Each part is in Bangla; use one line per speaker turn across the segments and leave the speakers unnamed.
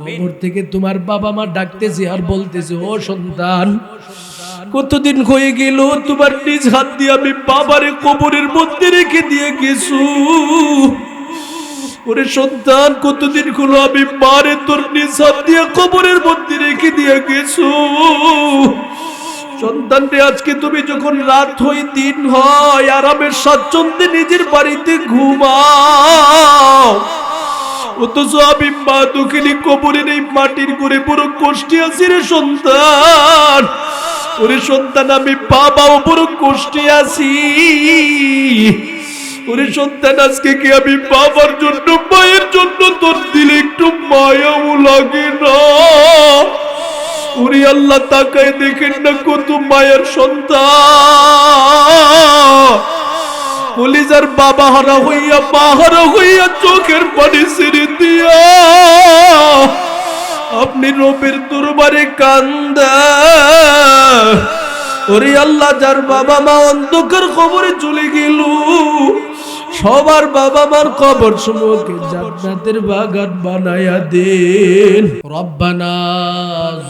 কবর থেকে তোমার বাবা মা ডাকতেছে আর বলতেছে, ও সন্তান, কতদিন হয়ে গেল তোমার নিজ হাত দিয়ে আমি বাবারে কবরের মধ্যে রেখে দিয়ে গেছু। ওরে সন্তান, কতদিন হলো আমি মারে তোর নিজ হাত দিয়ে কবরের মধ্যে রেখে দিয়ে গেছু। সন্তানটি আজকে তুমি যখন রাত হই দিন হয়, আরামের স্বাচ্ছন্দ্যে নিজের বাড়িতে ঘুমাও। অথচ আমি মা দক্ষিণী কবরের এই মাটির করে বড় কষ্টে আছি রে সন্তান। ওরে সন্তান, আমি বাবাও বড় কষ্টে আছি। ওরে সন্তান, আজকে কি আমি বাবার জন্য, মায়ের জন্য তোর দিলে একটু মায়াও লাগে না? ওরে আল্লাহ তাকায় দেখেন না কত মায়ের সন্তান। পুলিশের বাবা হারা হইয়া বাহর হইয়া চোখের পানি সিঁড়ি দিয়া। আপনি রবির দুর্বারে কান্দ। ওরে আল্লাহ, যার বাবা মা অন্ধকার খবরে চলে গেল, সবার বাবা মার কবর সমুখে জান্নাতের বাগান বানায়া দেন। রব্বানা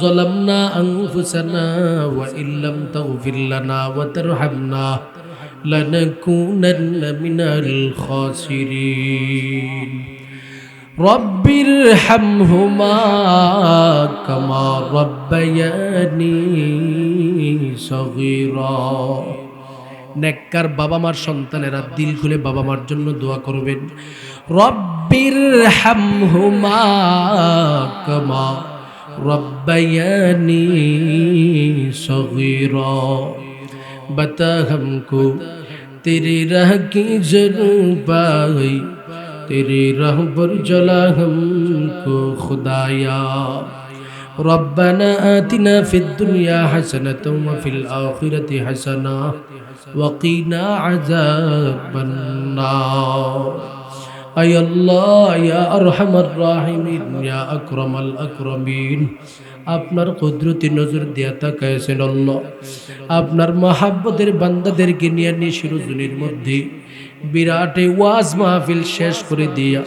জলমনা আনফুসানা ওয়া ইল্লাম তাগফির লানা ওয়া তারহামনা। لنكونن من الخاسرين رب ارحمهما كما ربياني صغيرا নেককার বাবা মার সন্তানেরা দিল খুলে বাবা মার জন্য দোয়া করবেন রব্বির হামহুমা কামা রব্বায়ানি সগীরা बता हमको तेरी राह की जरूर पाई तेरी राह पर चला हमको खुदाया ربنا آتنا في الدنيا حسنة وفي الآخرة حسنة وقنا عذاب النار أي الله يا أرحم الراحمين يا أكرم الأكرمين আপনার কুদরতি নজর দিয়া তাকাইছেন আল্লাহ। আপনার মহাব্বতের বান্দাদেরকে নিয়ে নিশিরুজুনির মধ্যে বিরাট এই ওয়াজ মাহফিল শেষ করে দিয়া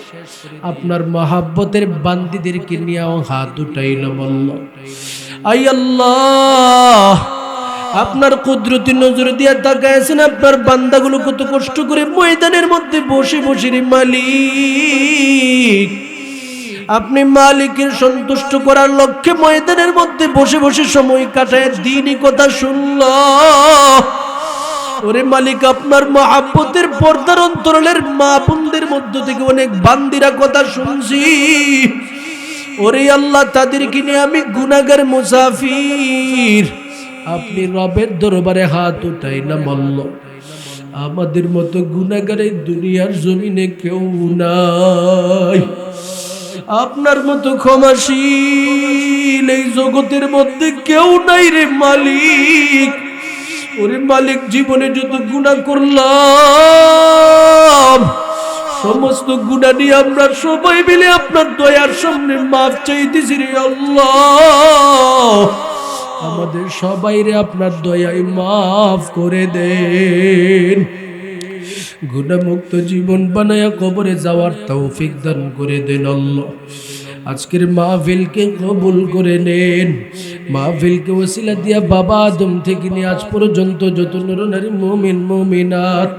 আপনার মহাব্বতের বান্দিদেরকে নিয়ে হাত উঠাইলাম আল্লাহ। আই আল্লাহ, আপনার কুদরতি নজর দিয়া তাকাইছেন আপনার বান্দাগুলো কত কষ্ট করে ময়দানের মধ্যে বসে বসে রে মালিক। আপনি মালিকের সন্তুষ্ট করার লক্ষ্যে ময়দানের মধ্যে বসে বসে সময় কাটায়, দিনই কথা শুনল। ওরে মালিক, আপনার মহাব্বতের পর্দার অন্তরালের মা বোনদের মধ্য থেকে অনেক বান্দিরা কথা শুনছি। ওরে আল্লাহ তাদের কিনে আমি গুনাগার মুসাফির। আপনি রবের দরবারে হাত উঠাইলাম আল্লাহ আমাদের মতো গুনাগারের দুনিয়ার জমিনে কেউ নাই। আপনার মতো ক্ষমাশীল এই জগতের মধ্যে কেউ নাই রে মালিক। ওরে মালিক, জীবনে যত গুণা করলাম, সমস্ত গুণা নিয়ে আমরা সবাই মিলে আপনার দয়ার সামনে মাফ চাইতেছি রে আল্লাহ। আমাদের সবাই রে আপনার দয়ায় মাফ করে দেন। গুণামুক্ত জীবন বানায়া কবরে যাওয়ার তৌফিক দান করে দেন আল্লাহ। আজকের মাহফিলকে কবুল করে নেন। মাহফিলকে ওসিলা দিয়া বাবা আদম থেকে নিয়ে আজ পর্যন্ত যত নরনারী মমিন, মমিনাত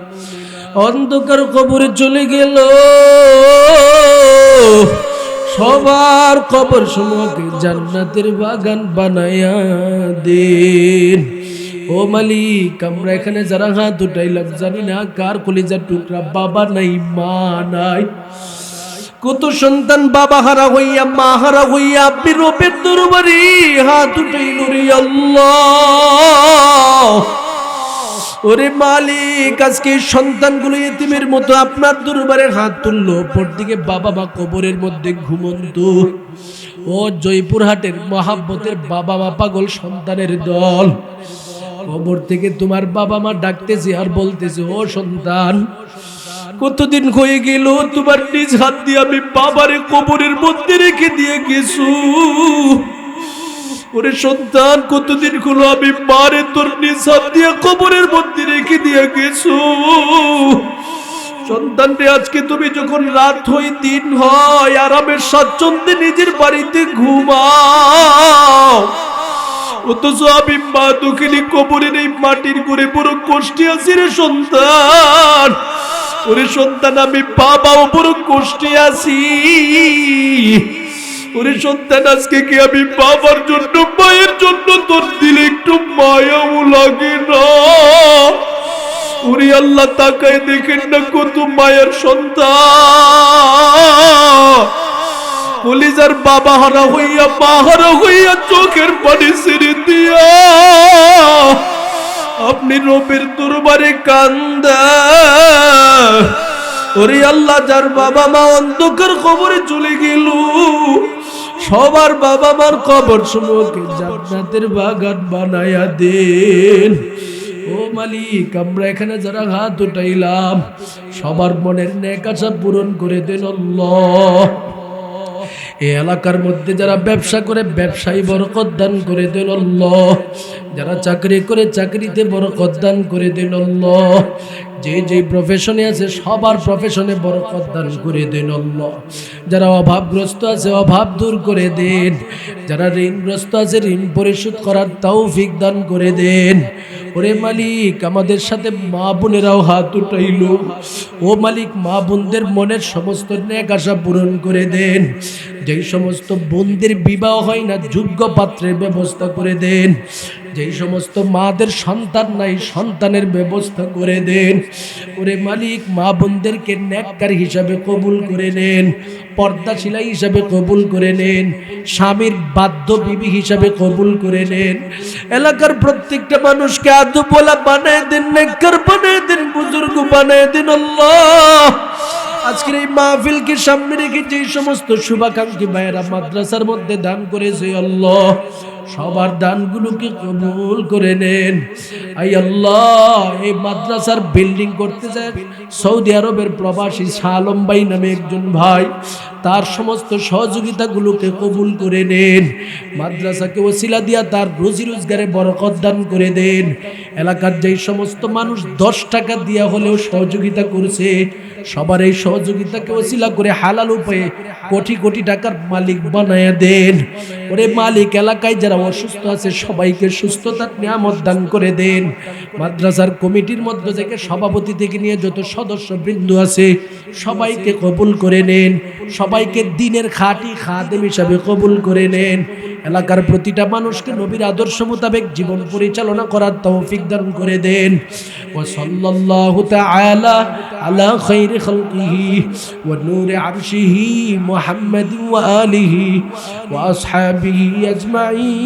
অন্ধকার কবরে চলে গেল। সবার কবর সমূহকে জান্নাতের বাগান বানায়া দেন। ও মালিক, আমরা এখানে যারা হাত উঠাইলাম জানি না, কার কলিজার টুকরা বাবা নাই, মা নাই। কত সন্তান বাবা হারা হইয়া, মা হারা হইয়া আপনি রূপের দরবারি হাত উঠাইল রে আল্লাহ। ওরে মালিক, আজকে সন্তানগুলো এতিমের মতো আপনার দরবারে হাত তুললো ওপর দিকে বাবা মা কবরের মধ্যে ঘুমন্ত। ও জয়পুরহাটের মহাব্বতের বাবা মা পাগল সন্তানের দল। কবর থেকে তোমার বাবা মা ডাকতেছে আর বলতেছে, ও সন্তান, কতদিন হয়ে গেল তোমার নিজ হাত দিয়ে আমি বাবারে কবরের মধ্যে রেখে দিয়ে গেছু। ওরে সন্তান, কতদিন হলো আমি মারে তোর নিজ হাত দিয়ে কবরের মধ্যে রেখে দিয়ে গেছু। সন্তানটি আজকে তুমি যখন রাত হই দিন হয়, আরামের স্বাচ্ছন্দ্যে নিজের বাড়িতে ঘুমাও। অথচ আমি মা দক্ষিণী কবরের এই মাটির করে বড় কষ্টে আছি রে সন্তান। ওরে সন্তান, আমি বাবাও বড় কষ্টে আছি। ওরে সন্তান, আজকে কি আমি বাবার জন্য, মায়ের জন্য তোর দিলে একটু মায়াও লাগে না? ওরে আল্লাহ তাকায় দেখেন না কত মায়ের সন্তান। কলিজার বাবা হারা হইয়া, মা হারা হইয়া চোখের পানি ছেড়ে দিয়া। আপনি রবের দরবারে কান্দা। ওরে আল্লাহ, যার বাবা মা অন্ধকার কবরে চলে গেল, সবার বাবা মার কবর সমূহকে জান্নাতের বাগান বানায়া দেন। ও মালিক, আমরা এখানে যারা হাত উঠাইলাম, সবার মনের নেকাশা পূরণ করে দেন আল্লাহ। এই এলাকার মধ্যে যারা ব্যবসা করে, ব্যবসায়ী বরকত দান করে আল্লাহ। যারা চাকরি করে, চাকরিতে বরকত দান করে আল্লাহ। যে যে প্রফেশনে আছে, সবার প্রফেশনে বরকত দান করে দেন যারা অভাবগ্রস্ত আছে, অভাব দূর করে দেন। যারা ঋণগ্রস্ত আছে, ঋণ পরিশোধ করার তৌফিক দান করে দেন। ওরে মালিক, আমাদের সাথে মা বোনেরাও হাত উঠাইল। ও মালিক, মা বোনদের মনের সমস্ত ন্যাক আশা পূরণ করে দেন। যেই সমস্ত বোনদের বিবাহ হয় না, যোগ্য পাত্রের ব্যবস্থা করে দেন। যেই সমস্ত মাদের সন্তান নাই, সন্তানের ব্যবস্থা করে দেন। ওরে মালিক, মা বোনদেরকে ন্যাক্কার হিসাবে কবুল করে নেন পর্দাশিলা হিসাবে কবুল করে নেন, স্বামীর বাধ্য বিবি হিসাবে কবুল করে নেন। এলাকার প্রত্যেকটা মানুষকে আদু বলা বানায় দেন নেকর বানায় দেন, বুজুর্গ বানায় দেন আল্লাহ। আজকের এই মাহফিলকে সামনে রেখে যে সমস্ত শুভাকাঙ্ক্ষী ভাইয়েরা মাদ্রাসার মধ্যে দান করেছে আল্লাহ সবার দানগুলোকে কবুল করে নেন। আই আল্লাহ, এই মাদ্রাসার বিল্ডিং করতে যায় সৌদি আরবের প্রবাসী শালম ভাই নামে একজন ভাই। তার সমস্ত সহযোগিতাগুলোকে কবুল করে নেন। মাদ্রাসাকে ওসিলা দিয়া তার রোজি রোজগারে বরকত দান করে দেন। এলাকার যেই সমস্ত মানুষ দশ টাকা দিয়া হলেও সহযোগিতা করছে, সবার এই সহযোগিতাকে ওসিলা করে হালাল উপায়ে কোটি কোটি টাকার মালিক বানায়া দেন। ওরে মালিক, এলাকায় যারা অসুস্থ আছে, সবাইকে সুস্থতার নিয়ামত দান করে দেন। মাদ্রাসার কমিটির মধ্যে থেকে সভাপতি থেকে নিয়ে যত সদস্য বৃন্দ আছে, সবাইকে কবুল করে নেন। সবাইকে দিনের খাঁটি খাদেম হিসাবে কবুল করে নেন। এলাকার প্রতিটা মানুষকে নবীর আদর্শ মোতাবেক জীবন পরিচালনা করার তৌফিক দান করে দেন। ও সাল্লাল্লাহু তাআলা আলা খাইরি খালকিহি ওয়া নূরি আরশিহি মুহাম্মাদ ওয়া আলিহি ওয়া আসহাবিহি আজমাইন।